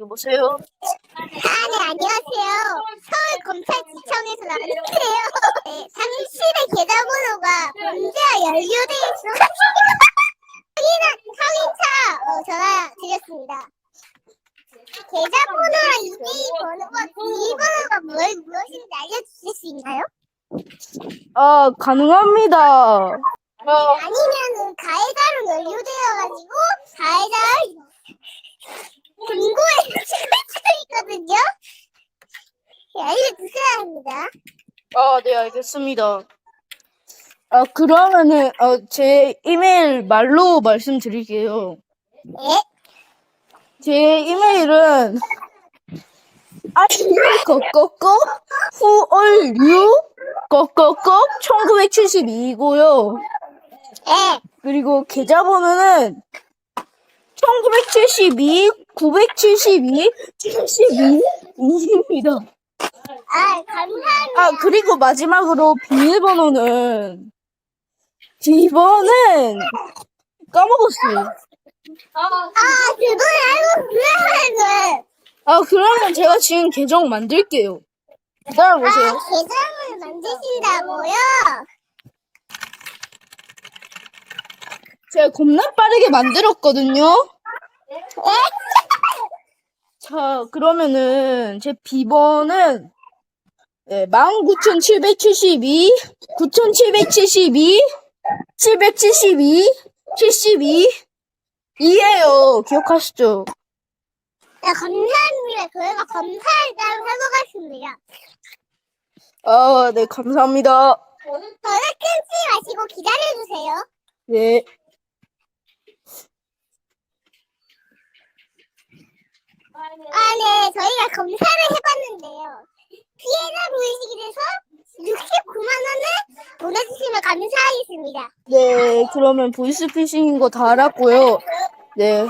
여보세요? 아, 네, 안녕하세요. 서울검찰지청에서 나왔는데요. 네, 당신의 계좌번호가 연루되어 있어가지고 확인한, 확인차 어, 전화 드렸습니다. 계좌번호랑 이메일 번호가, 비밀번호가 뭘, 무엇인지 알려주실 수 있나요? 아, 가능합니다. 어, 아니면은 가해자로 연루되어가지고 가해자를 금고에 넣을 수도 있거든요. 네, 알려주셔야 합니다. 아, 네, 알겠습니다. 아, 그러면은, 어, 제 이메일 말로 말씀드릴게요. 네? 제 이메일은, 아이유, 꺼꺼꺼, 후얼유, 꺼꺼꺼, 1972이고요. 네. 그리고 계좌번호는 1972, 972, 72, 2입니다. 아, 감사합니다. 아, 그리고 마지막으로 비밀번호는, 비번은 까먹었어요. 아, 그걸 알고 그러면은, 아, 그러면 제가 지금 계정 만들게요. 아, 기다려보세요. 계정을 만드신다고요? 제가 겁나 빠르게 만들었거든요. 네? 자, 그러면은 제 비번은 네, 19,772, 9,772, 772, 72, 이에요. 기억하시죠? 네, 감사합니다. 저희가 하고 갔습니다. 아, 네, 감사합니다. 전화 끊지 마시고 기다려주세요. 네. 아, 네. 저희가 검사를 해봤는데요. 피해자 보이시기 돼서 69만원을 보내주시면 감사하겠습니다. 네, 그러면 보이스피싱인 거 다 알았고요. 네.